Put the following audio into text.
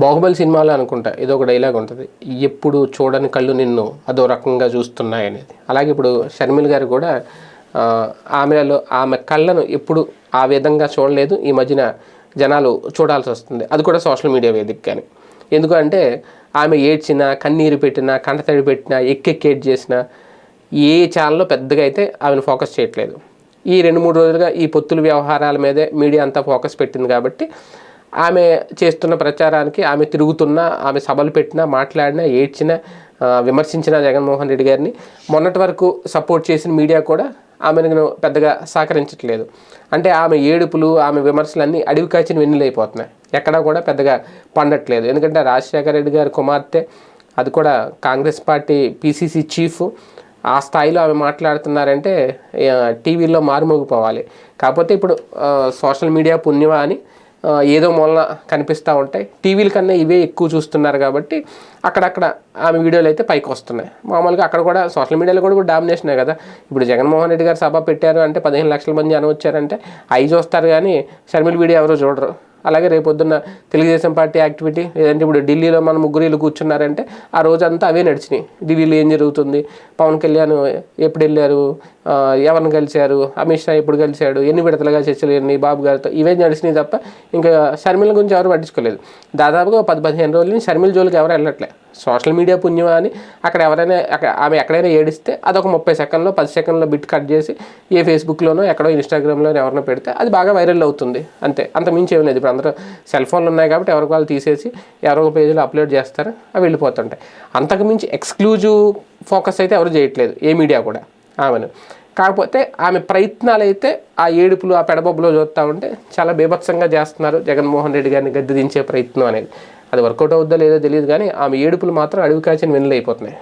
బాహుబలి సినిమాలో అనుకుంటా. ఇది ఒక డైలాగ్ ఉంటుంది. ఎప్పుడు చూడని కళ్ళు నిన్ను అదో రకంగా చూస్తున్నాయి అనేది. అలాగే ఇప్పుడు షర్మిల్ గారు కూడా ఆమెలో ఆమె కళ్ళను ఎప్పుడు ఆ విధంగా చూడలేదు. ఈ మధ్యన జనాలు చూడాల్సి వస్తుంది. అది కూడా సోషల్ మీడియా వేదిక కానీ ఎందుకంటే ఆమె ఏడ్చినా కన్నీరు పెట్టినా కంటతడి పెట్టినా ఎక్కెక్కేట్ చేసినా ఏ ఛానల్లో పెద్దగా అయితే ఆమెను ఫోకస్ చేయట్లేదు. ఈ రెండు మూడు రోజులుగా ఈ పొత్తుల వ్యవహారాల మీదే మీడియా అంతా ఫోకస్ పెట్టింది కాబట్టి ఆమె చేస్తున్న ప్రచారానికి ఆమె తిరుగుతున్నా ఆమె సభలు పెట్టినా మాట్లాడినా ఏడ్చినా విమర్శించిన జగన్మోహన్ రెడ్డి గారిని మొన్నటి వరకు సపోర్ట్ చేసిన మీడియా కూడా ఆమెను పెద్దగా సహకరించట్లేదు. అంటే ఆమె ఏడుపులు ఆమె విమర్శలన్నీ అడివి అడవి కాచిన వెన్నులైపోతున్నాయి ఎక్కడా కూడా పెద్దగా పండట్లేదు. ఎందుకంటే రాజశేఖర రెడ్డి గారి కుమార్తె అది కూడా కాంగ్రెస్ పార్టీ పీసీసీ చీఫ్. ఆ స్థాయిలో ఆమె మాట్లాడుతున్నారంటే టీవీలో మారుమోగిపోవాలి. కాకపోతే ఇప్పుడు సోషల్ మీడియా పుణ్యమా అని ఏదో మూలన కనిపిస్తూ ఉంటాయి. టీవీల కన్నా ఇవే ఎక్కువ చూస్తున్నారు కాబట్టి అక్కడక్కడ ఆమె వీడియోలు అయితే పైకి వస్తున్నాయి. మామూలుగా అక్కడ కూడా సోషల్ మీడియాలో కూడా డామినేషనే కదా. ఇప్పుడు జగన్మోహన్ రెడ్డి గారు సభ పెట్టారు అంటే పదిహేను లక్షల మంది జనం వచ్చారంటే అవి చూస్తారు కానీ షర్మిల వీడియో ఎవరో చూడరు. అలాగే రేపొద్దున్న తెలుగుదేశం పార్టీ యాక్టివిటీ లేదంటే ఇప్పుడు ఢిల్లీలో మన ముగ్గురు వీళ్ళు కూర్చున్నారంటే ఆ రోజంతా అవే నడిచినాయి. ఢిల్లీలో ఏం జరుగుతుంది? పవన్ కళ్యాణ్ ఎప్పుడు వెళ్ళారు? ఎవరిని కలిశారు? అమిత్ షా ఎప్పుడు కలిశాడు? ఎన్ని విడతలుగా చర్చలు ఎన్ని బాబు గారితో ఇవే నడిచినాయి తప్ప ఇంకా షర్మిల గురించి ఎవరు పట్టించుకోలేదు. దాదాపుగా పది పదిహేను రోజులు షర్మిల జోలికి ఎవరు వెళ్ళట్లే. సోషల్ మీడియా పుణ్యమా అని అక్కడ ఎవరైనా అక్కడ ఆమె ఎక్కడైనా ఏడిస్తే అదొక ముప్పై సెకండ్లో పది సెకండ్లో బిట్ కట్ చేసి ఏ ఫేస్బుక్లోనో ఎక్కడో ఇన్స్టాగ్రామ్లోనో ఎవరినో పెడితే అది బాగా వైరల్ అవుతుంది. అంతే. అంత మించి ఏం లేదు అందరూ సెల్ ఫోన్లు ఉన్నాయి కాబట్టి ఎవరికి వాళ్ళు తీసేసి ఎవరో ఒక పేజీలో అప్లోడ్ చేస్తారు అవి వెళ్ళిపోతుంటాయి. అంతకుమించి ఎక్స్క్లూజివ్ ఫోకస్ అయితే ఎవరు చేయట్లేదు ఏ మీడియా కూడా. ఆమెను. కాకపోతే ఆమె ప్రయత్నాలు అయితే ఆ ఏడుపులు ఆ పెడబొబ్బులో చూస్తూ ఉంటే చాలా బీభత్సంగా చేస్తున్నారు జగన్మోహన్ రెడ్డి గారిని గద్దె దించే ప్రయత్నం అనేది. అది వర్కౌట్ అవుద్దో లేదో తెలియదు కానీ ఆమె ఏడుపులు మాత్రం అడవి కాచిన వెనులైపోతున్నాయి అయిపోతున్నాయి.